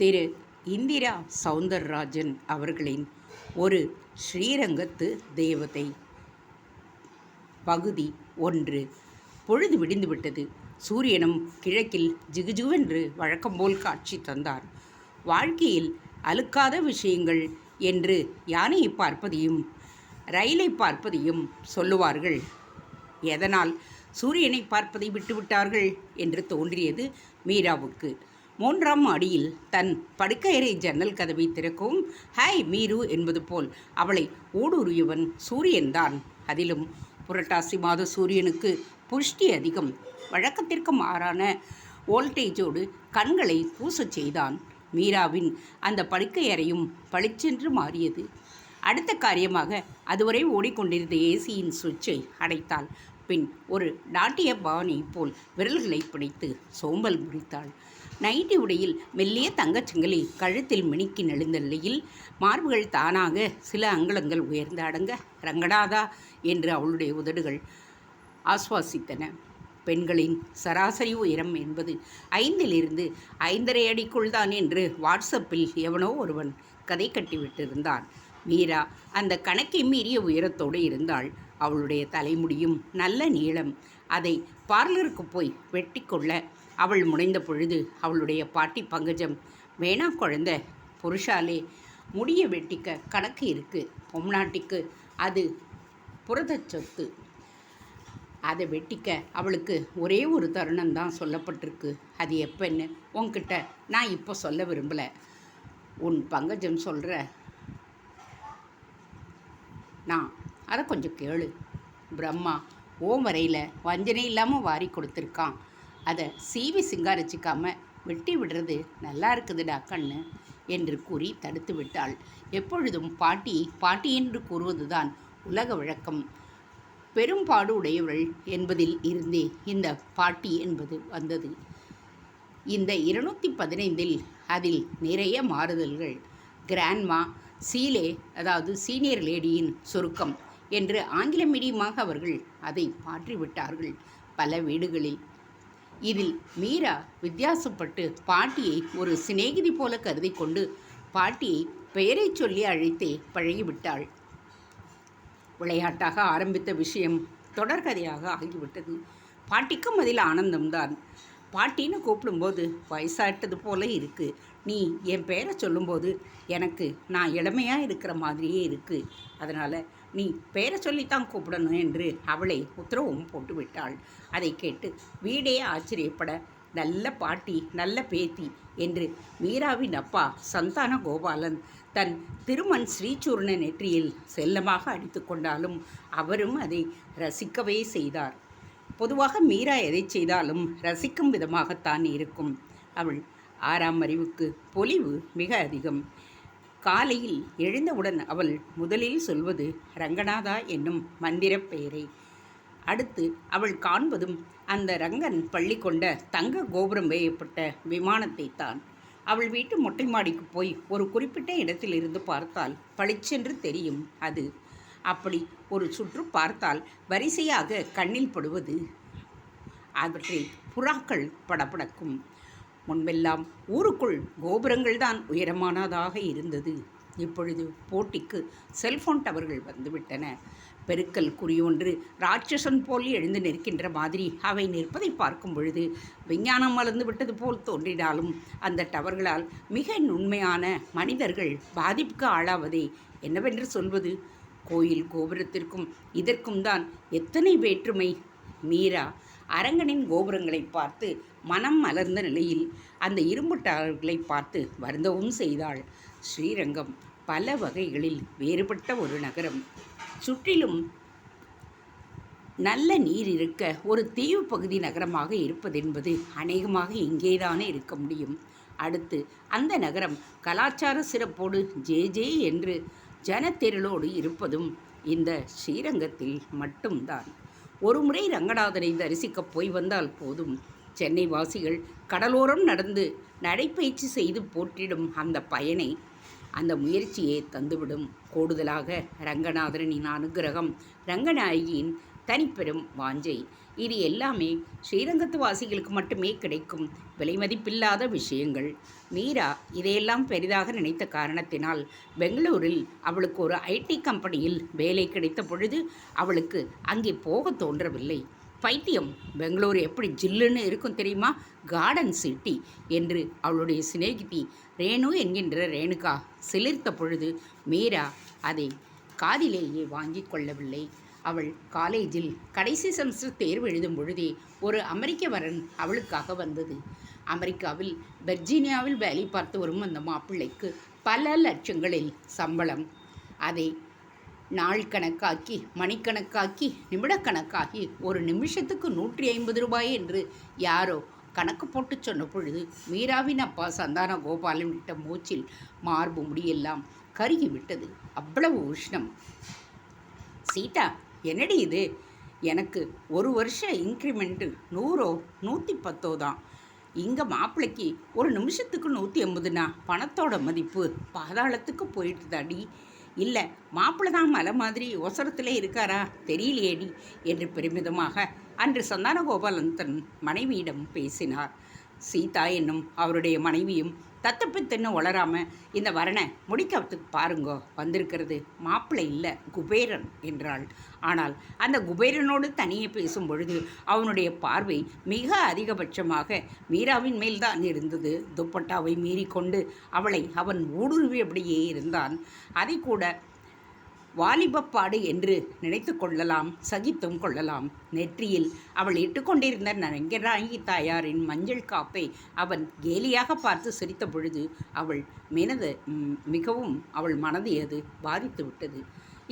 திரு இந்திரா சவுந்தரராஜன் அவர்களின் ஒரு ஸ்ரீரங்கத்து தேவதை பகுதி ஒன்று. பொழுது விடிந்துவிட்டது சூரியனும் கிழக்கில் ஜிகுஜுவென்று வழக்கம்போல் காட்சி தந்தார். வாழ்க்கையில் அழுக்காத விஷயங்கள் என்று யானையை பார்ப்பதையும் ரயிலை பார்ப்பதையும் சொல்லுவார்கள். எதனால் சூரியனை பார்ப்பதை விட்டுவிட்டார்கள் என்று தோன்றியது மீராவுக்கு. மூன்றாம் மாடியில் தன் படுக்கையறை ஜன்னல் கதவை திறக்கவும் ஹாய் மீரு என்பது போல் அவளை ஊடுருவியவன் சூரியன்தான் அதிலும் புரட்டாசி மாத சூரியனுக்கு புஷ்டி அதிகம். வழக்கத்திற்கு மாறான வோல்டேஜோடு கண்களை பூசச் செய்தான். மீராவின் அந்த படுக்கையறையும் பளிச்சென்று மாறியது. அடுத்த காரியமாக அதுவரை ஓடிக்கொண்டிருந்த ஏசியின் சுவிட்சை அடைத்தாள். பின் ஒரு நாட்டிய பாணி போல் விரல்களை பிடித்து சோம்பல் முடித்தாள் நைட்டி உடையில் மெல்லிய தங்கச்சங்கிலி கழுத்தில் மினுக்கி நெழுந்த நிலையில் மார்புகள் தானாக சில அங்குலங்கள் உயர்ந்து அடங்க ரங்கடாதா என்று அவளுடைய உதடுகள் ஆஸ்வாசித்தன. பெண்களின் சராசரி உயரம் என்பது ஐந்திலிருந்து ஐந்தரை அடிக்குள் தான் என்று வாட்ஸ்அப்பில் எவனோ ஒருவன் கதை கட்டிவிட்டிருந்தான். மீரா அந்த கணக்கை மீறிய உயரத்தோடு இருந்தாள். அவளுடைய தலைமுடியும் நல்ல நீளம். அதை பார்லருக்கு போய் வெட்டிக்கொள்ள அவள் முனைந்த பொழுது அவளுடைய பாட்டி பங்கஜம் வேணா குழந்த புருஷாலே முடிய வெட்டிக்க கணக்கு இருக்கு பொம்நாட்டிக்கு அது புரதச் சொத்து. அதை வெட்டிக்க அவளுக்கு ஒரே ஒரு தருணம் தான் சொல்லப்பட்டிருக்கு. அது எப்பன்னு உன்கிட்ட நான் இப்போ சொல்ல விரும்பலை. உன் பங்கஜம் சொல்கிற நான் அதை கொஞ்சம் கேளு. பிரம்மா ஓ வரையில் வஞ்சனை இல்லாமல் வாரி கொடுத்துருக்கான். அதை சீவி சிங்காரிச்சிக்காம வெட்டி விடுறது நல்லா இருக்குதுடா கண்ணு என்று கூறி தடுத்து விட்டாள். எப்பொழுதும் பாட்டி பாட்டி என்று கூறுவதுதான் உலக வழக்கம். பெரும்பாடு உடையவள் என்பதில் இருந்தே இந்த பாட்டி என்பது வந்தது. இந்த இருநூற்றி பதினைந்தில் அதில் நிறைய மாறுதல்கள். கிராண்ட்மா சீலே அதாவது சீனியர் லேடியின் சுருக்கம் என்று ஆங்கில மீடியமாக அவர்கள் அதை மாற்றிவிட்டார்கள் பல வீடுகளில் இதில் மீரா வித்தியாசப்பட்டு பாட்டியை ஒரு சிநேகிதி போல கருதி கொண்டு பாட்டியை பெயரைச் சொல்லி அழைத்தே பழகிவிட்டாள். விளையாட்டாக ஆரம்பித்த விஷயம் தொடர்கதையாக ஆகிவிட்டது. பாட்டிக்கும் அதில் ஆனந்தம்தான் பாட்டின்னு கூப்பிடும்போது வயசாட்டது போல இருக்குது நீ என் பெயரை சொல்லும்போது எனக்கு நான் இளமையாக இருக்கிற மாதிரியே இருக்குது அதனால் நீ பெயரை சொல்லித்தான் கூப்பிடணும் என்று அவளை உத்தரவும் போட்டுவிட்டாள். அதை கேட்டு வீடே ஆச்சரியப்பட நல்ல பாட்டி நல்ல பேத்தி என்று மீராவின் அப்பா சந்தான கோபாலன் தன் திருமண் ஸ்ரீசூர்ண நெற்றியில் செல்லமாக அடித்து கொண்டாலும் அவரும் அதை ரசிக்கவே செய்தார். பொதுவாக மீரா எதை செய்தாலும் ரசிக்கும் விதமாகத்தான் இருக்கும். அவள் ஆறாம் அறிவுக்கு பொலிவு மிக அதிகம். காலையில் எழுந்தவுடன் அவள் முதலில் சொல்வது ரங்கநாதா என்னும் மந்திரப் பெயரை. அடுத்து அவள் காண்பதும் அந்த ரங்கன் பள்ளி கொண்ட தங்க கோபுரம் வேயப்பட்ட விமானத்தை தான் அவள் வீட்டு மொட்டை மாடிக்கு போய் ஒரு குறிப்பிட்ட இடத்தில் இருந்து பார்த்தால் பளிச்சென்று தெரியும் அது. அப்படி ஒரு சுற்று பார்த்தால் வரிசையாக கண்ணில் படுவது. அவற்றில் புறாக்கள் படபடக்கும். முன்பெல்லாம் ஊருக்குள் கோபுரங்கள் தான் உயரமானதாக இருந்தது. இப்பொழுது போட்டிக்கு செல்போன் டவர்கள் வந்துவிட்டன. பெருக்கல் குறியொன்று ராட்சசன் போல் எழுந்து நிற்கின்ற மாதிரி அவை நிற்பதை பார்க்கும் பொழுது விஞ்ஞானம் வளர்ந்து விட்டது போல் தோன்றினாலும் அந்த டவர்களால் மிக நுண்மையான மனிதர்கள் பாதிப்புக்கு ஆளாவதை என்னவென்று சொல்வது? கோயில் கோபுரத்திற்கும் இதற்கும் தான் எத்தனை வேற்றுமை? மீரா அரங்கனின் கோபுரங்களை பார்த்து மனம் மலர்ந்த நிலையில் அந்த இரும்புட்டாளர்களை பார்த்து வருந்தவும் செய்தாள். ஸ்ரீரங்கம் பல வகைகளில் வேறுபட்ட ஒரு நகரம். சுற்றிலும் நல்ல நீர் இருக்க ஒரு தீவு பகுதி நகரமாக இருப்பதென்பது அநேகமாக இங்கேதானே இருக்க முடியும். அடுத்து அந்த நகரம் கலாச்சார சிறப்போடு ஜே ஜே என்று ஜனத்திரளோடு இருப்பதும் இந்த ஸ்ரீரங்கத்தில் மட்டும்தான். ஒரு முறை ரங்கநாதனை தரிசிக்கப் போய் வந்தால் போதும். சென்னை வாசிகள் கடலோரம் நடந்து நடைப்பயிற்சி செய்து போற்றிடும் அந்த பயனை அந்த முயற்சியே தந்துவிடும். கூடுதலாக ரங்கநாதனின் அனுகிரகம் ரங்கநாயகியின் தனிப்பெரும் வாஞ்சை. இது எல்லாமே ஸ்ரீரங்கத்து வாசிகளுக்கு மட்டுமே கிடைக்கும் விலைமதிப்பில்லாத விஷயங்கள். மீரா இதையெல்லாம் பெரிதாக நினைத்த காரணத்தினால் பெங்களூரில் அவளுக்கு ஒரு ஐடி கம்பெனியில் வேலை கிடைத்த பொழுது அவளுக்கு அங்கே போக தோன்றவில்லை. பைத்தியம். பெங்களூர் எப்படி ஜில்லுன்னு இருக்கும் தெரியுமா? கார்டன் சிட்டி என்று அவளுடைய சிநேகிதி ரேணு என்கின்ற ரேணுகா சிலிர்த்த பொழுது மீரா அதை காதிலேயே வாங்கி கொள்ளவில்லை. அவள் காலேஜில் கடைசி செமஸ்டர் தேர்வு எழுதும் பொழுதே ஒரு அமெரிக்க வரன் அவளுக்காக வந்தது. அமெரிக்காவில் வெர்ஜீனியாவில் வேலை பார்த்து வரும் அந்த மாப்பிள்ளைக்கு பல லட்சங்களில் சம்பளம். அதை நாள் கணக்காக்கி மணிக்கணக்காக்கி நிமிடக்கணக்காகி ஒரு நிமிஷத்துக்கு நூற்றி ஐம்பது ரூபாய் என்று யாரோ கணக்கு போட்டு சொன்ன பொழுது மீராவின் அப்பா சந்தான கோபாலன் விட்ட மூச்சில் மார்பு முடியெல்லாம் கருகி விட்டது. அவ்வளவு உஷ்ணம். சீதா என்னடி இது? எனக்கு ஒரு வருஷம் இன்க்ரிமெண்ட்டு நூறோ நூற்றி பத்தோ தான். இங்கே மாப்பிள்ளைக்கு ஒரு நிமிஷத்துக்கு நூற்றி ஐம்பதுனா பணத்தோட மதிப்பு பாதாளத்துக்கு போயிட்டு தாடி இல்லை மாப்பிள்ளை தான் மலை மாதிரி ஒசரத்தில் இருக்காரா? தெரியலையேடி என்று பெருமிதமாக அன்று சந்தானகோபாலன் தன் மனைவியிடம் பேசினார். சீதா என்னும் அவருடைய மனைவியும் தத்தப்பித்தன்னு வளராம இந்த வரனை முடிக்கத்துக்கு பாருங்கோ. வந்திருக்கிறது. மாப்பிள்ளை இல்லை குபேரன் என்றாள். ஆனால் அந்த குபேரனோடு தனியே பேசும் பொழுது அவனுடைய பார்வை மிக அதிகபட்சமாக மீராவின் மேல்தான் இருந்தது. துப்பட்டாவை மீறிக்கொண்டு அவளை அவன் ஊடுருவியபடியே இருந்தான். அதை கூட வாலிபப்பாடு என்று நினைத்து கொள்ளலாம் சகித்தும் கொள்ளலாம். நெற்றியில் அவள் இட்டுக்கொண்டிருந்த நரங்கராங்கி தாயாரின் மஞ்சள் காப்பை அவன் கேலியாக பார்த்து சிரித்த பொழுது அவள் மினது மிகவும் அவள் மனது அது பாதித்து விட்டது.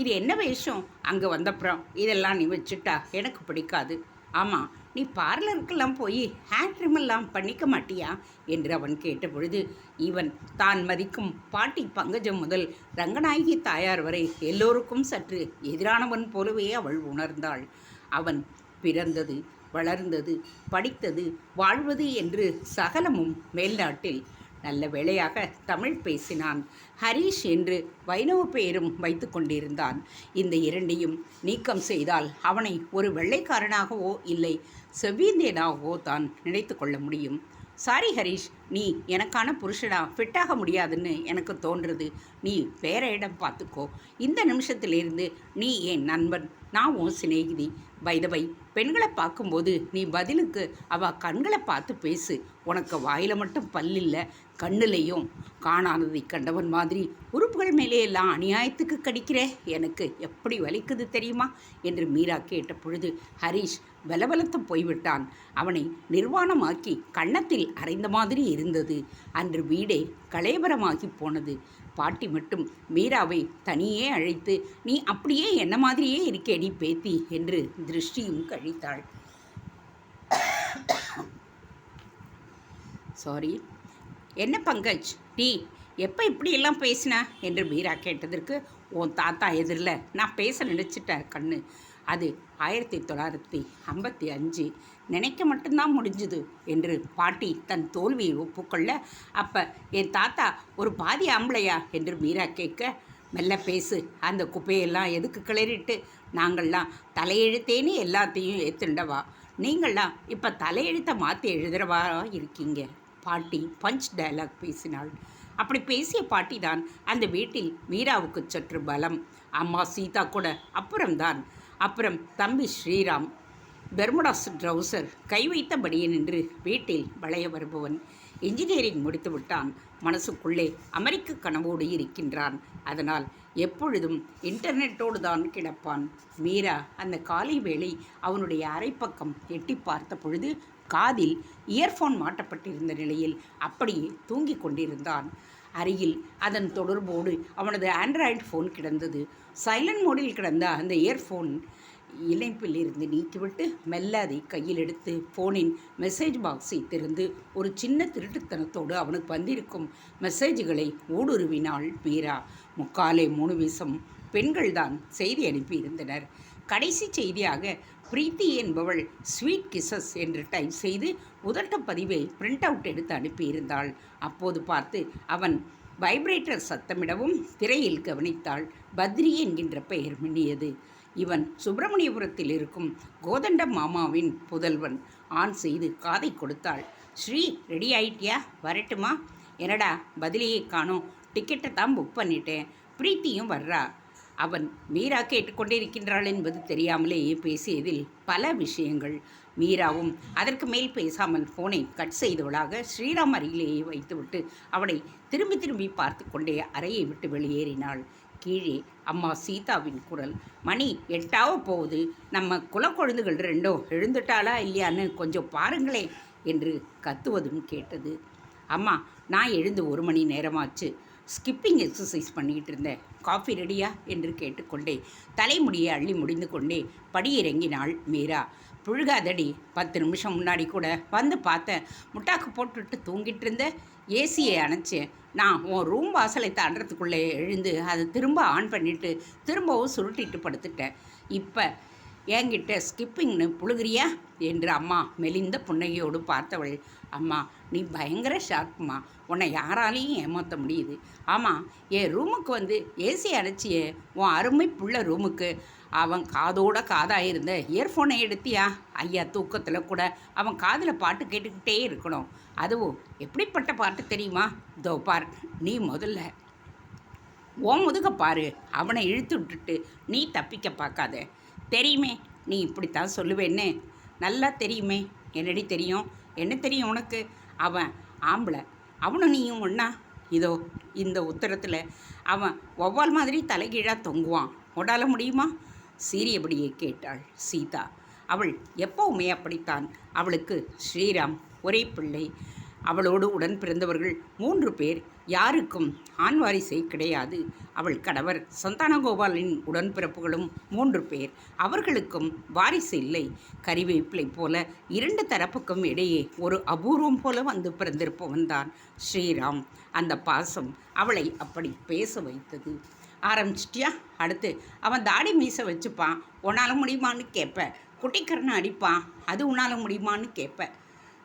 இது என்ன வேஷம்? அங்கே வந்தப்புறம் இதெல்லாம் நீ வச்சுட்டா எனக்கு பிடிக்காது. ஆமாம் நீ பார்லருக்கெல்லாம் போய் ஹேர் ட்ரிமெல்லாம் பண்ணிக்க மாட்டியா? என்று அவன் கேட்டபொழுது இவன் தான் மதிக்கும் பாட்டி பங்கஜம் முதல் ரங்கநாயகி தாயார் வரை எல்லோருக்கும் சற்று எதிரானவன் போலவே அவள் உணர்ந்தாள். அவன் பிறந்தது வளர்ந்தது படித்தது வாழ்வது என்று சகலமும் மேல்நாட்டில் நல்ல வேளையாக தமிழ் பேசினான். ஹரீஷ் என்று வைணவ பெயரும் வைத்து கொண்டிருந்தான். இந்த இரண்டையும் நீக்கம் செய்தால் அவனை ஒரு வெள்ளைக்காரனாகவோ இல்லை செவ்வியந்தியனாகவோ தான் நினைத்து கொள்ள முடியும். சாரி ஹரீஷ் நீ எனக்கான புருஷனா? ஃபிட்டாக முடியாதுன்னு எனக்கு தோன்றுறது நீ வேற இடம் பார்த்துக்கோ. இந்த நிமிஷத்திலிருந்து நீ என் நண்பன். நான் உன் சிநேகிதி. பைதவை பெண்களை பார்க்கும்போது நீ பதிலுக்கு அவ கண்களை பார்த்து பேசு. உனக்கு வாயில் மட்டும் பல்லில்ல கண்ணுலேயும். காணாததை கண்டவன் மாதிரி உறுப்புகள் மேலே எல்லாம் அநியாயத்துக்கு கடிக்கிற? எனக்கு எப்படி வலிக்குது தெரியுமா? என்று மீரா கேட்ட பொழுது ஹரீஷ் பலபலத்து போய்விட்டான். அவனை நிர்வாணமாக்கி கன்னத்தில் அரைந்த மாதிரி இருந்தது. அன்று வீடே கலேபரமாகி போனது. பாட்டி மட்டும் மீராவை தனியே அழைத்து நீ அப்படியே என்ன மாதிரியே இருக்கேடி பேத்தி என்று திருஷ்டியும் கழித்தாள். சாரி என்ன பங்கஜ்? நீ எப்போ இப்படியெல்லாம் பேசின? என்று மீரா கேட்டதற்கு உன் தாத்தா எதிரில். நான் பேச நினச்சிட்டேன் கண்ணு. அது ஆயிரத்தி தொள்ளாயிரத்தி ஐம்பத்தி அஞ்சு. நினைக்க மட்டும்தான் முடிஞ்சுது என்று பாட்டி தன் தோல்வியை ஒப்புக்கொள்ள அப்போ என் தாத்தா ஒரு பாதி ஆம்பளையா என்று மீரா கேட்க மெல்ல பேசு அந்த குப்பையெல்லாம் எதுக்கு கிளறிட்டு? நாங்கள்லாம் தலையெழுத்தேன்னு எல்லாத்தையும் ஏற்றுண்டவா நீங்கள்லாம் இப்போ தலையெழுத்தை மாற்றி எழுதுறவா இருக்கீங்க? பாட்டி பஞ்ச் டயலாக் பேசினாள். அப்படி பேசிய பாட்டி தான் அந்த வீட்டில் மீராவுக்கு சற்று பலம். அம்மா சீதா கூட அப்புறம்தான் அப்புறம் தம்பி ஸ்ரீராம் பெர்முடாஸ் ட்ரௌசர் கை வைத்தபடியே நின்று வீட்டில் வளைய வருபவன். இன்ஜினியரிங் முடித்து விட்டான். மனசுக்குள்ளே அமெரிக்க கனவோடு இருக்கின்றான். அதனால் எப்பொழுதும் இன்டர்நெட்டோடு தான் கிடப்பான். மீரா அந்த காலை வேளை அவனுடைய அரைப்பக்கம் எட்டி பார்த்த பொழுது காதில் இயர்ஃபோன் மாட்டப்பட்டிருந்த நிலையில் அப்படியே தூங்கிக் கொண்டிருந்தான். அருகில் அதன் தொடர்போடு அவனது ஆண்ட்ராய்டு ஃபோன் கிடந்தது. சைலண்ட் மோடில் கிடந்த அந்த இயர்ஃபோன் இணைப்பில் இருந்து நீக்கிவிட்டு மெல்ல அதை கையில் எடுத்து ஃபோனின் மெசேஜ் பாக்ஸை திறந்து ஒரு சின்ன திருட்டுத்தனத்தோடு அவனுக்கு வந்திருக்கும் மெசேஜ்களை ஊடுருவினாள் மீரா. முக்காலே மூணு வீசம் பெண்கள்தான் செய்தி அனுப்பியிருந்தனர். கடைசி செய்தியாக பிரீத்தி என்பவள் ஸ்வீட் கிசஸ் என்று டைப் செய்து உதட்ட பதிவை பிரிண்ட் அவுட் எடுத்து அனுப்பியிருந்தாள். அப்போது பார்த்து அவன் வைப்ரேட்டர் சத்தமிடவும் திரையில் கவனித்தாள். பத்ரி என்கின்ற பெயர் மின்னியது. இவன் சுப்பிரமணியபுரத்தில் இருக்கும் கோதண்ட மாமாவின் புதல்வன். ஆன் செய்து காதை கொடுத்தாள். ஸ்ரீ ரெடி ஆயிட்டியா? வரட்டுமா? என்னடா பதிலையே காணோம். டிக்கெட்டை தான் புக் பண்ணிட்டேன். பிரீத்தியும் வர்றா. அவன் மீரா கேட்டுக்கொண்டிருக்கின்றாள் என்பது தெரியாமலேயே பேசியதில் பல விஷயங்கள். மீராவும் அதற்கு மேல் பேசாமல் ஃபோனை கட் செய்தவளாக ஸ்ரீராம் அருகிலேயே வைத்துவிட்டு அவனை திரும்பி திரும்பி பார்த்து கொண்டே அறையை விட்டு வெளியேறினாள். கீழே அம்மா சீதாவின் குரல் மணி எட்டாவ போகுது. நம்ம குலக்கொழுந்துகள் ரெண்டும் எழுந்துட்டாளா இல்லையான்னு கொஞ்சம் பாருங்களே என்று கத்துவதும் கேட்டது. அம்மா நான் எழுந்து ஒரு மணி நேரமாச்சு. ஸ்கிப்பிங் எக்ஸசைஸ் பண்ணிக்கிட்டு இருந்தேன். காஃபி ரெடியா? என்று கேட்டுக்கொண்டே தலைமுடியை அள்ளி முடிந்து கொண்டே படியிறங்கினாள் மீரா. புழுகாதடி பத்து நிமிஷம் முன்னாடி கூட வந்து பார்த்தேன். முட்டாக்கு போட்டுட்டு தூங்கிட்டு இருந்த ஏசியை அணைச்சு நான் உன் ரூம் வாசலை தாண்டறதுக்குள்ளே எழுந்து அதை திரும்ப ஆன் பண்ணிவிட்டு திரும்பவும் சுருட்டிட்டு படுத்துட்டேன். இப்போ என்கிட்ட ஸ்கிப்பிங்னு புழுகிறியா? என்று அம்மா மெலிந்த புன்னகையோடு பார்த்தவள் அம்மா நீ பயங்கர ஷார்ப்மா உன்னை யாராலையும் ஏமாற்ற முடியுது. ஆமாம் என் ரூமுக்கு வந்து ஏசி அடைச்சியே. உன் அருமை புள்ள ரூமுக்கு அவன் காதோட காதாக இருந்த இயர்ஃபோனை எடுத்தியா? ஐயா தூக்கத்தில் கூட. அவன் காதில் பாட்டு கேட்டுக்கிட்டே இருக்கணும். அதுவும் எப்படிப்பட்ட பாட்டு தெரியுமா? இதோ பார் நீ முதல்ல. ஓ முதுக பாரு. அவனை இழுத்து விட்டுட்டு நீ தப்பிக்க பார்க்காத. தெரியுமே நீ இப்படித்தான் சொல்லுவேன்னு. நல்லா தெரியுமே. என்னடி தெரியும்? என்ன தெரியும் உனக்கு? அவன் ஆம்பளை. அவனும் நீயும் ஒன்றா இதோ இந்த உத்தரத்தில் அவன் ஒவ்வால் மாதிரி தலைகீழாக தொங்குவான். உடால முடியுமா? சீரியபடியே கேட்டாள் சீதா. அவள் எப்பவுமே அப்படித்தான். அவளுக்கு ஸ்ரீராம் ஒரே பிள்ளை. அவளோடு உடன் பிறந்தவர்கள் மூன்று பேர் யாருக்கும் ஆண் வாரிசை கிடையாது. அவள் கணவர் சந்தானகோபாலின் உடன்பிறப்புகளும் மூன்று பேர். அவர்களுக்கும் வாரிசு இல்லை. கறிவேப்பிலை போல இரண்டு தரப்புக்கும் இடையே ஒரு அபூர்வம் போல வந்து பிறந்திருப்பவன் தான் ஸ்ரீராம். அந்த பாசம் அவளை அப்படி பேச வைத்தது. ஆரம்பிச்சிட்டியா? அடுத்து அவன் தாடி மீசை வச்சுப்பான் உன்னால் முடியுமான்னு கேட்பேன் குட்டிக்கரனை அடிப்பான் அது உன்னால் முடியுமான்னு கேட்பேன்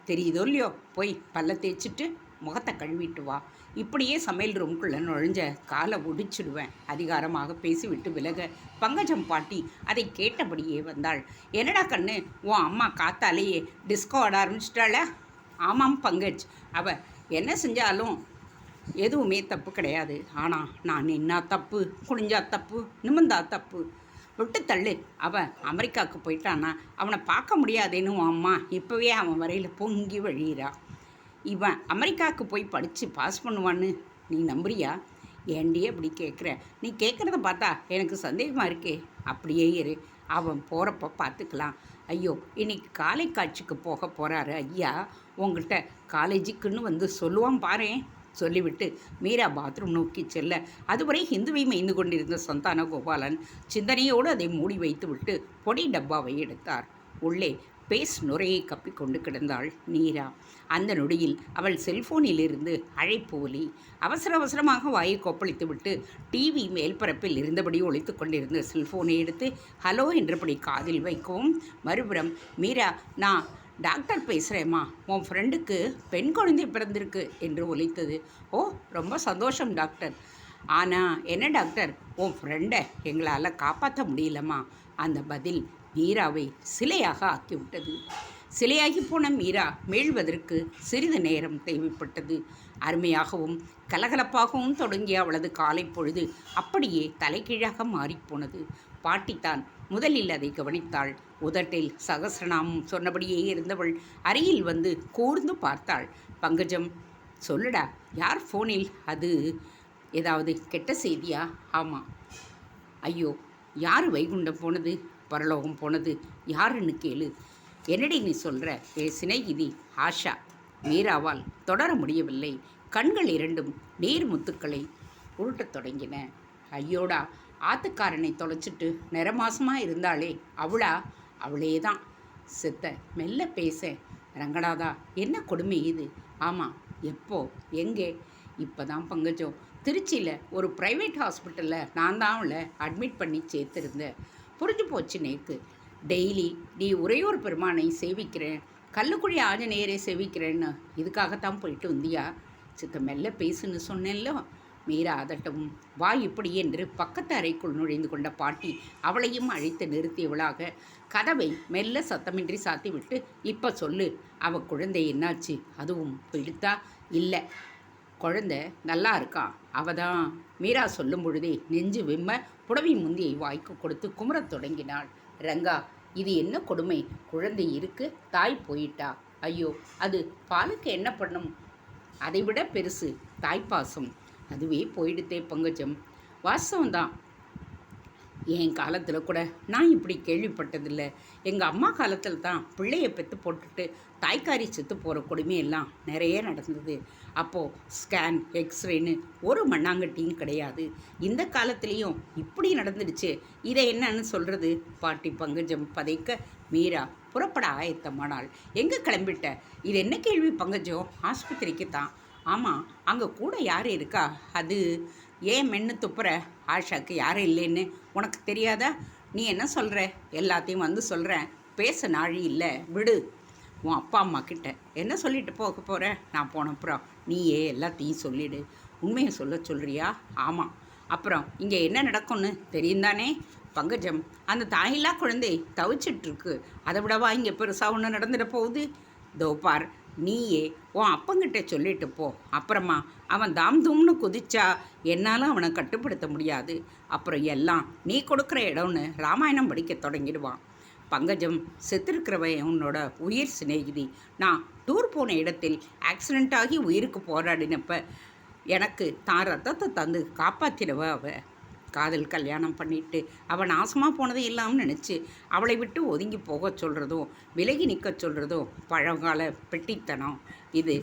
தெரியுதோ இல்லையோ? போய் பல்ல தேய்ச்சிட்டு முகத்தை கழுவிட்டு வா. இப்படியே சமையல் ரூம்குள்ளே நுழைஞ்ச காலை ஒடிச்சிடுவேன். அதிகாரமாக பேசிவிட்டு விலக பங்கஜம் பாட்டி அதை கேட்டபடியே வந்தாள். என்னடா கண்ணு உன் அம்மா காத்தாலேயே டிஸ்கோ ஆட ஆரம்பிச்சிட்டாள ஆமாம் பங்கஜ். அவ என்ன செஞ்சாலும் எதுவுமே தப்பு கிடையாது. ஆனால் நான் நின்னா தப்பு குனிஞ்சா தப்பு நிமிந்தா தப்பு. விட்டு தள்ளு. அவன் அமெரிக்காவுக்கு போயிட்டானா அவனை பார்க்க முடியாதேன்னு உன் அம்மா இப்போவே அவன் வரையில் பொங்கி வழியிறான் இவன் அமெரிக்காவுக்கு போய் படித்து பாஸ் பண்ணுவான்னு நீ நம்புறியா? ஏண்டி அப்படி கேட்குற நீ கேட்குறத பார்த்தா எனக்கு சந்தேகமாக இருக்கே. அப்படியே இரு. அவன் போகிறப்ப பார்த்துக்கலாம் ஐயோ இன்னைக்கு காலை காட்சிக்கு போக போகிறாரு ஐயா. உங்கள்கிட்ட காலேஜுக்குன்னு வந்து சொல்லுவான் பாரேன் சொல்லிவிட்டு மீரா பாத்ரூம் நோக்கி செல்ல. அதுவரை ஹிந்துவை மெய்ந்து கொண்டிருந்த சந்தான கோபாலன் சிந்தனையோடு அதை மூடி வைத்துவிட்டு பொடி டப்பாவை எடுத்தார். உள்ளே பேஸ் நுரையை கப்பிக்கொண்டு கிடந்தாள் நீரா. அந்த நொடியில் அவள் செல்போனிலிருந்து அழைப்பு ஒலி. அவசர அவசரமாக வாயை கொப்பளித்து விட்டு டிவி மேல்பரப்பில் இருந்தபடி ஒழித்து கொண்டிருந்த செல்போனை எடுத்து ஹலோ என்றபடி காதில் வைக்கவும். மறுபுறம் மீரா நான் டாக்டர் பேசுகிறேம்மா உன் ஃப்ரெண்டுக்கு பெண் குழந்தை பிறந்திருக்கு என்று ஒலித்தது. ஓ ரொம்ப சந்தோஷம் டாக்டர். ஆனால் என்ன டாக்டர்? உன் ஃப்ரெண்டை எங்களால் காப்பாற்ற முடியலம்மா. அந்த பதில் மீராவை சிலையாக ஆக்கிவிட்டது. சிலையாகி போன மீரா மீழ்வதற்கு சிறிது நேரம் தேவைப்பட்டது. அருமையாகவும் கலகலப்பாகவும் தொடங்கிய அவளது காலை பொழுது அப்படியே தலைகீழாக மாறிப்போனது பாட்டித்தான் முதலில் அதை கவனித்தாள். உதட்டில் சகசிரநாமம் சொன்னபடியே இருந்தவள் அருகில் வந்து கூர்ந்து பார்த்தாள். பங்கஜம் சொல்லுடா யார் ஃபோனில் அது ஏதாவது கெட்ட செய்தியா? ஆமாம் ஐயோ யார் வைகுண்டம் போனது? பரலோகம் போனது? யாருன்னு கேளு. என்னடி நீ சொல்கிற ஏ சிநேகிதி ஆஷா மீராவால் தொடர முடியவில்லை. கண்கள் இரண்டும் நீர் முத்துக்களை உருட்டத் தொடங்கின. ஐயோடா ஆத்துக்காரனை தொலைச்சிட்டு நிறமாசமாக இருந்தாளே அவளா? அவளே தான் செத்த மெல்ல பேச. ரங்கடாதா என்ன கொடுமை இது? ஆமாம் எப்போ? எங்கே? இப்போ தான் பங்கஜம். திருச்சியில் ஒரு ப்ரைவேட் ஹாஸ்பிட்டலில் நான் தான் அவளை அட்மிட் பண்ணி சேர்த்துருந்தேன். புரிஞ்சு போச்சு நேக்கு டெய்லி நீ உறையூர் பெருமானை சேவிக்கிறேன். கல்லுக்குழி ஆஞ்சநேயரை சேவிக்கிறேன்னு இதுக்காகத்தான் போயிட்டு வந்தியா? சித்த மெல்ல பேசுன்னு சொன்னேன்ல. மீரா அதட்டவும் வா இப்படி என்று பக்கத்து அறைக்குள் நுழைந்து கொண்ட பாட்டி அவளையும் அழைத்து நிறுத்தியவளாக கதவை மெல்ல சத்தமின்றி சாத்திவிட்டு இப்போ சொல்லு அவ குழந்தை என்னாச்சு? அதுவும் பிடித்தா இல்லை குழந்தை நல்லா இருக்கான் அவ தான் மீரா சொல்லும் பொழுதே நெஞ்சு விம்ம புடவை முந்தியை வாய்க்கு கொடுத்து குமரத் தொடங்கினாள். ரங்கா இது என்ன கொடுமை? குழந்தை இருக்கு தாய் போயிட்டா? ஐயோ அது பாலுக்கு என்ன பண்ணும்? அதைவிட பெருசு தாய்ப்பாசம். அதுவே போயிடுத்தே பங்கஜம். வாஸ்தவம்தான். என் காலத்தில் கூட நான் இப்படி கேள்விப்பட்டதில்லை. எங்கள் அம்மா காலத்தில் தான் பிள்ளையை பெற்று போட்டுட்டு தாய்க்காரி செத்து போகிற கொடுமையெல்லாம் நிறைய நடந்தது. அப்போது ஸ்கேன் எக்ஸ்ரேன்னு ஒரு மண்ணாங்கட்டியும் கிடையாது. இந்த காலத்துலேயும் இப்படி நடந்துடுச்சு. இதை என்னன்னு சொல்கிறது பாட்டி பங்கஜம் பதைக்க மீரா புறப்பட ஆயத்தமானாள். எங்கே கிளம்பிட்ட? இது என்ன கேள்வி பங்கஜம்? ஆஸ்பத்திரிக்கு தான். ஆமாம் அங்கே கூட யார் இருக்கா? அது ஏன் மென்னு துப்புற ஆஷாக்கு யாரும் இல்லைன்னு உனக்கு தெரியாதா? நீ என்ன சொல்கிற எல்லாத்தையும் வந்து சொல்கிறேன் பேச நாழி இல்லை. விடு. உன் அப்பா அம்மா கிட்ட என்ன சொல்லிட்டு போக போகிற நான் போனப்புறம் நீயே எல்லாத்தையும் சொல்லிடு. உண்மையை சொல்ல சொல்கிறியா ஆமாம் அப்புறம் இங்கே என்ன நடக்கும்னு தெரியும் தானே? பங்கஜம் அந்த தாயில்லா குழந்தை தவிச்சிட்ருக்கு. அதை விடவா இங்கே பெருசாக ஒன்று நடந்துட போகுது? தோ பார் நீயே உன் அப்பங்கிட்ட சொல்லிட்டு போ. அப்புறமா அவன் தாம் தூம்னு குதிச்சா என்னால் அவனை கட்டுப்படுத்த முடியாது. அப்புறம் எல்லாம் நீ கொடுக்குற இடம்னு ராமாயணம் படிக்க தொடங்கிடுவான். பங்கஜம் செத்திருக்கிறவன் உன்னோட உயிர் சிநேகிதி. நான் டூர் போன இடத்தில் ஆக்சிடெண்ட் ஆகி உயிருக்கு போராடினப்ப எனக்கு தான் ரத்தத்தை தந்து காப்பாற்றினவ அவ. காதல் கல்யாணம் பண்ணிட்டு அவன் நாசமாக போனதே இல்லாமல் நினச்சி அவளை விட்டு ஒதுங்கி போக சொல்கிறதும் விலகி நிற்க சொல்கிறதும் பழங்கால பெட்டித்தனம். இது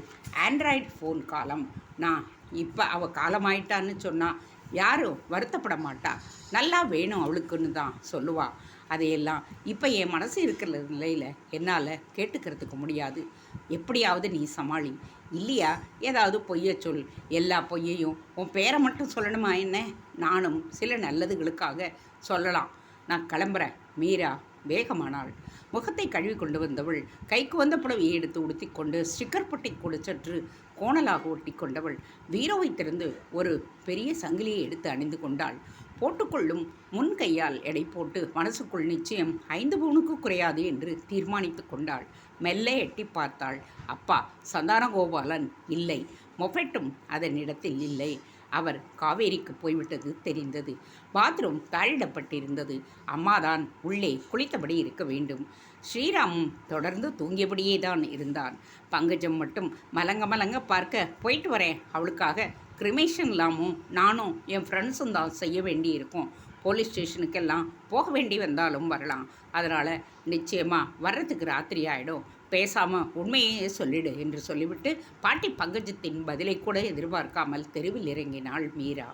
ஆண்ட்ராய்டு ஃபோன் காலம். நான் இப்போ அவள் காலமாயிட்டான்னு சொன்னால் யாரும் வருத்தப்பட மாட்டா. நல்லா வேணும் அவளுக்குன்னு தான் சொல்லுவாள் அதையெல்லாம். இப்போ என் மனசு இருக்கிற நிலையில் என்னால் கேட்டுக்கிறதுக்கு முடியாது. எப்படியாவது நீ சமாளி. இல்லையா? ஏதாவது பொய்ய சொல். எல்லா பொய்யையும் உன் பேரை மட்டும் சொல்லணுமா என்ன? நானும் சில நல்லதுகளுக்காக சொல்லலாம். நான் கிளம்புறேன். மீரா வேகமானாள் முகத்தை கழுவி கொண்டு வந்தவள் கைக்கு வந்த புடவையை எடுத்து உடுத்தி கொண்டு ஸ்டிக்கர் பட்டை கூட சற்று கோணலாக ஒட்டி கொண்டவள் வீரோவை திறந்து ஒரு பெரிய சங்கிலியை எடுத்து அணிந்து கொண்டாள். போட்டுக்கொள்ளும் முன் கையால் எடை போட்டு மனசுக்குள் நிச்சயம் ஐந்து பவுனுக்கு குறையாது என்று தீர்மானித்து கொண்டாள். மெல்ல எட்டி பார்த்தாள். அப்பா சந்தானகோபாலன் இல்லை. மொபெட்டும் அதனிடத்தில் இல்லை. அவர் காவேரிக்கு போய்விட்டது தெரிந்தது. பாத்ரூம் தாழிடப்பட்டிருந்தது அம்மாதான் உள்ளே குளித்தபடி இருக்க வேண்டும். ஸ்ரீராமும் தொடர்ந்து தூங்கியபடியே தான் இருந்தான். பங்கஜம் மட்டும் மலங்க மலங்க பார்க்க போயிட்டு வரேன். அவளுக்காக கிரிமேஷன் இல்லாமல் நானும் என் ஃப்ரெண்ட்ஸும் தான் செய்ய வேண்டி இருக்கும் போலீஸ் ஸ்டேஷனுக்கெல்லாம் போக வேண்டி வந்தாலும் வரலாம். அதனால் நிச்சயமாக வர்றதுக்கு ராத்திரி ஆகிடும் பேசாமல் உண்மையே சொல்லிடு என்று சொல்லிவிட்டு பாட்டி பங்கஜத்தின் பதிலை கூட எதிர்பார்க்காமல் தெருவில் இறங்கினாள் மீரா.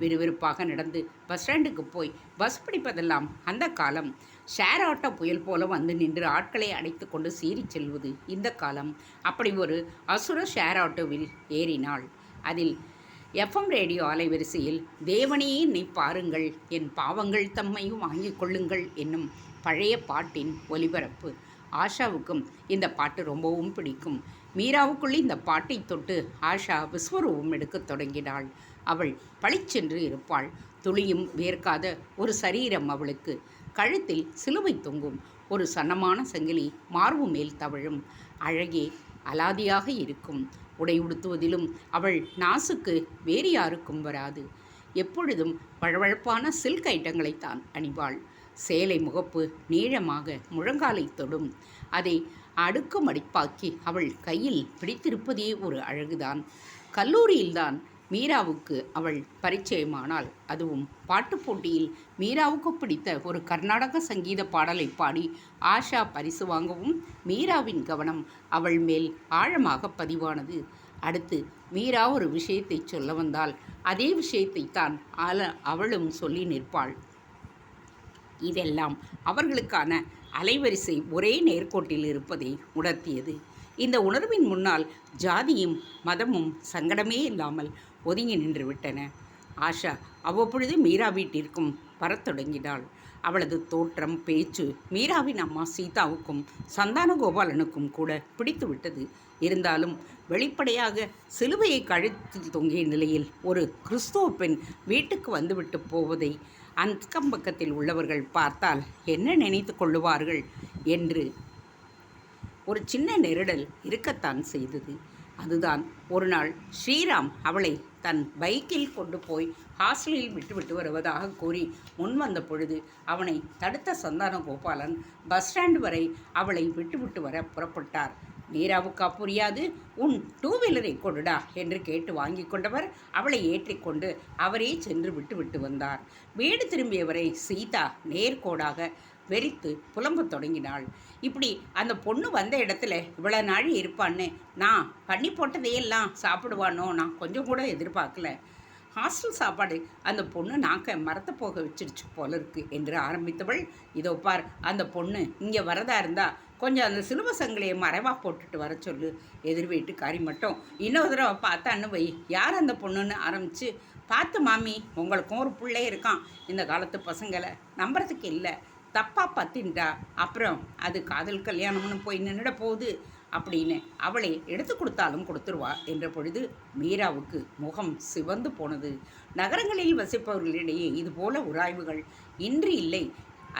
விறுவிறுப்பாக நடந்து பஸ் ஸ்டாண்டுக்கு போய் பஸ் பிடிப்பதெல்லாம் அந்த காலம். ஷேர் ஆட்டோ புயல் போல வந்து நின்று ஆட்களை அடைத்து கொண்டு சீறி செல்வது இந்த காலம். அப்படி ஒரு அசுர ஷேர் ஆட்டோவில் ஏறினாள். அதில் எஃப்எம் ரேடியோ அலைவரிசையில் தேவனையே நீ பாருங்கள் என் பாவங்கள் தம்மையும் வாங்கிக் கொள்ளுங்கள் என்னும் பழைய பாட்டின் ஒலிபரப்பு. ஆஷாவுக்கும் இந்த பாட்டு ரொம்பவும் பிடிக்கும். மீராவுக்குள்ளே இந்த பாட்டை தொட்டு ஆஷா விஸ்வரூபம் எடுக்கத் தொடங்கினாள். அவள் பளிச்சென்று இருப்பாள். துளியும் வேர்க்காத ஒரு சரீரம் அவளுக்கு. கழுத்தில் சிலுவை தொங்கும் ஒரு சன்னமான சங்கிலி மார்பு மேல் தவழும். அழகே அலாதியாக இருக்கும். உடை உடுத்துவதிலும் அவள் நாசுக்கு வேறு யாருக்கும் வராது. எப்பொழுதும் வழவழப்பான சில்க் ஐட்டங்களைத்தான் அணிவாள். சேலை முகப்பு நீளமாக முழங்காலை தொடும். அதை அடுக்கு மடிப்பாக்கி அவள் கையில் பிடித்திருப்பதே ஒரு அழகுதான். கல்லூரியில்தான் மீராவுக்கு அவள் பரிச்சயமானாள். அதுவும் பாட்டுப் போட்டியில் மீராவுக்கு பிடித்த ஒரு கர்நாடக சங்கீத பாடலை பாடி ஆஷா பரிசு வாங்கவும் மீராவின் கவனம் அவள் மேல் ஆழமாக பதிவானது. அடுத்து மீரா ஒரு விஷயத்தை சொல்ல வந்தால் அதே விஷயத்தை தான் அல அவளும் சொல்லி நிற்பாள். இதெல்லாம் அவர்களுக்கான அலைவரிசை ஒரே நேர்கோட்டில் இருப்பதை உணர்த்தியது. இந்த உணர்வின் முன்னால் ஜாதியும் மதமும் சங்கடமே இல்லாமல் ஒதுங்கி நின்று விட்டன. ஆஷா அவ்வப்பொழுது மீரா வீட்டிற்கும் வரத் தொடங்கினாள். அவளது தோற்றம் பேச்சு மீராவின் அம்மா சீதாவுக்கும் சந்தான கோபாலனுக்கும் கூட பிடித்து விட்டது. இருந்தாலும் வெளிப்படையாக சிலுவையை கழுத்தில் தொங்கிய நிலையில் ஒரு கிறிஸ்துவ பெண் வீட்டுக்கு வந்துவிட்டு போவதை அக்கம் பக்கத்தில் உள்ளவர்கள் பார்த்தால் என்ன நினைத்து கொள்ளுவார்கள் என்று ஒரு சின்ன நெருடல் இருக்கத்தான் செய்தது. அதுதான். ஒரு நாள் ஸ்ரீராம் அவளை தன் பைக்கில் கொண்டு போய் ஹாஸ்டலில் விட்டுவிட்டு வருவதாக கூறி முன் வந்த பொழுது அவனை தடுத்த சந்தான கோபாலன் பஸ் ஸ்டாண்ட் வரை அவளை விட்டுவிட்டு வர புறப்பட்டார். மீராவுக்கா புரியாது? உன் டூ வீலரை கொடுடா என்று கேட்டு வாங்கி கொண்டவர் அவளை ஏற்றிக்கொண்டு அவரே சென்று விட்டுவிட்டு வந்தார். வீடு திரும்பியவரை சீதா நேர்கோடாக வெறித்து புலம்ப தொடங்கினாள். இப்படி அந்த பொண்ணு வந்த இடத்துல இவ்வளோ நாள் இருப்பான்னு நான் பண்ணி போட்டதையெல்லாம் சாப்பிடுவானோ? நான் கொஞ்சம் கூட எதிர்பார்க்கல. ஹாஸ்டல் சாப்பாடு அந்த பொண்ணு நாக்க மரத்தை போக வச்சிருச்சு போல இருக்கு என்று ஆரம்பித்தவள். இதோ பார் அந்த பொண்ணு இங்கே வரதா இருந்தா கொஞ்சம் அந்த சிலுவ சங்கிலியை மறைவாக போட்டுட்டு வர சொல்லு. எதிர் வீட்டுக்காரி மட்டும் இன்னொரு தடவை பார்த்தான்னு வை. யார் அந்த பொண்ணுன்னு ஆரம்பித்து பார்த்து மாமி உங்களுக்கும் ஒரு பிள்ளை இருக்கான். இந்த காலத்து பசங்களை நம்புறதுக்கு இல்லை. தப்பாக பத்தின்டா அப்புறம் அது காதல் கல்யாணம்னு போய் நின்றுட போகுது அப்படின்னு அவளை எடுத்து கொடுத்தாலும் கொடுத்துருவா என்ற பொழுது மீராவுக்கு முகம் சிவந்து போனது. நகரங்களில் வசிப்பவர்களிடையே இதுபோல உராய்வுகள் இன்று இல்லை.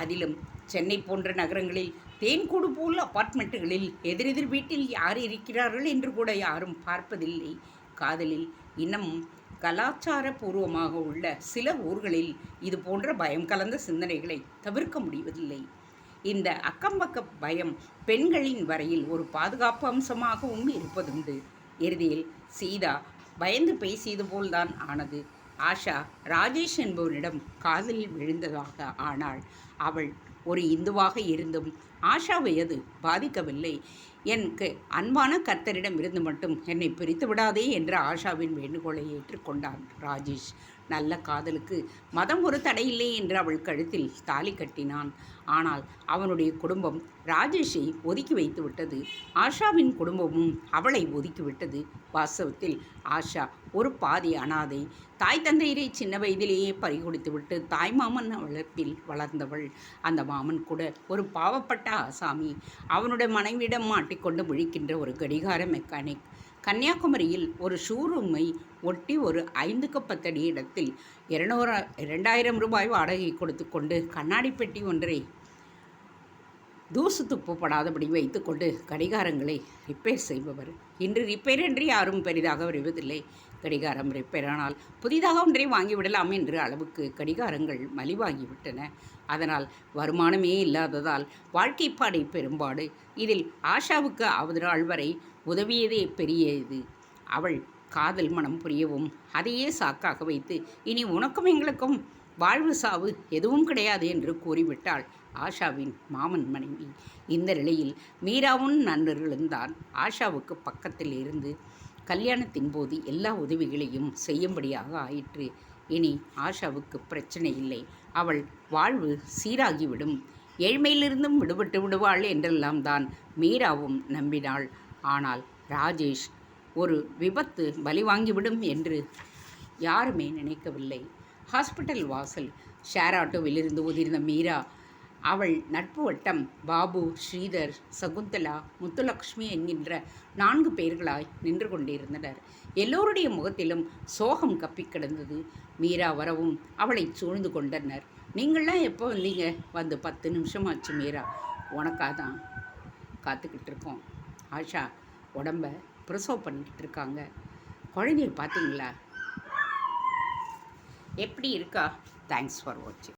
அதிலும் சென்னை போன்ற நகரங்களில் தேன்கூடு போல் அப்பார்ட்மெண்ட்டுகளில் எதிரெதிர் வீட்டில் யார் இருக்கிறார்கள் என்று கூட யாரும் பார்ப்பதில்லை. காதலில் இன்னமும் கலாச்சார பூர்வமாக உள்ள சில ஊர்களில் இது போன்ற பயம் கலந்த சிந்தனைகளை தவிர்க்க முடிவதில்லை. இந்த அக்கம்பக்க பயம் பெண்களின் வரையில் ஒரு பாதுகாப்பு அம்சமாகவும் இருப்பதுண்டு. இறுதியில் சீதா பயந்து பேசியது போல்தான் ஆனது. ஆஷா ராஜேஷ் என்பவனிடம் காதலில் விழுந்ததாக ஆனாள். அவள் ஒரு இந்துவாக இருந்தும் ஆஷாவை அது பாதிக்கவில்லை. எனக்கு அன்பான கர்த்தரிடம் இருந்து மட்டும் என்னை பிரித்து விடாதே என்ற ஆஷாவின் வேண்டுகோளை ஏற்றுக்கொண்டான் ராஜேஷ். நல்ல காதலுக்கு மதம் ஒரு தடையில்லை என்று அவள் கழுத்தில் தாலி கட்டினான். ஆனால் அவனுடைய குடும்பம் ராஜேஷை ஒதுக்கி வைத்து விட்டது. ஆஷாவின் குடும்பமும் அவளை ஒதுக்கிவிட்டது வாஸ்தவத்தில் ஆஷா ஒரு பாதி அனாதை. தாய் தந்தையரை சின்ன வயதிலேயே பறிகொடுத்துவிட்டு தாய் மாமன் வளர்ப்பில் வளர்ந்தவள். அந்த மாமன் கூட ஒரு பாவப்பட்ட ஆசாமி. அவனுடைய மனைவியிடம் மாட்டிக்கொண்டு விழிக்கின்ற ஒரு கடிகார மெக்கானிக் கன்னியாகுமரியில் ஒரு ஷோரூமை ஒட்டி ஒரு ஐந்துக்கு பத்தடி இடத்தில் இருநூறு இரண்டாயிரம் ரூபாய் வாடகை கொடுத்து கொண்டு கண்ணாடி பெட்டி ஒன்றை தூசு துப்பு படாதபடி வைத்துக்கொண்டு கடிகாரங்களை ரிப்பேர் செய்பவர். இன்று ரிப்பேர் என்று யாரும் பெரிதாக வருவதில்லை. கடிகாரம் ரிப்பேர் ஆனால் புதிதாக ஒன்றை வாங்கிவிடலாம் என்ற அளவுக்கு கடிகாரங்கள் மலிவாகிவிட்டன. அதனால் வருமானமே இல்லாததால் வாழ்க்கைப்பாடை பெரும்பாடு. இதில் ஆஷாவுக்கு ஆவது நாள் வரை உதவியதே பெரியது. அவள் காதல் மனம் புரியவும் அதையே சாக்காக வைத்து இனி உனக்கும் எங்களுக்கும் வாழ்வு சாவு எதுவும் கிடையாது என்று கூறிவிட்டாள் ஆஷாவின் மாமன் மனைவி. இந்த நிலையில் மீராவும் நண்பர்களும் தான் ஆஷாவுக்கு பக்கத்தில் இருந்து கல்யாணத்தின் போது எல்லா உதவிகளையும் செய்யும்படியாக ஆயிற்று. இனி ஆஷாவுக்கு பிரச்சனை இல்லை. அவள் வாழ்வு சீராகிவிடும். ஏழ்மையிலிருந்தும் விடுபட்டு விடுவாள் என்றெல்லாம் தான் மீராவும் நம்பினாள். ஆனால் ராஜேஷ் ஒரு விபத்து பலி வாங்கிவிடும் என்று யாருமே நினைக்கவில்லை. ஹாஸ்பிட்டல் வாசல். ஷேர் ஆட்டோவிலிருந்து உதிர்ந்த மீரா அவள் நட்பு வட்டம் பாபு ஸ்ரீதர் சகுந்தலா முத்துலக்ஷ்மி என்கின்ற நான்கு பேர்களாய் நின்று கொண்டிருந்தனர். எல்லோருடைய முகத்திலும் சோகம் கப்பி கிடந்தது. மீரா வரவும் அவளை சூழ்ந்து கொண்டனர். நீங்கள்லாம் எப்போ வந்தீங்க? வந்து பத்து நிமிஷம் ஆச்சு மீரா. உனக்காக தான் காத்துக்கிட்டு இருக்கோம். ஆஷா உடம்ப பிரசவம் பண்ணிக்கிட்டு இருக்காங்க குழந்தைய பார்த்தீங்களா? எப்படி இருக்கா? தேங்க்ஸ் ஃபார் வாட்சிங்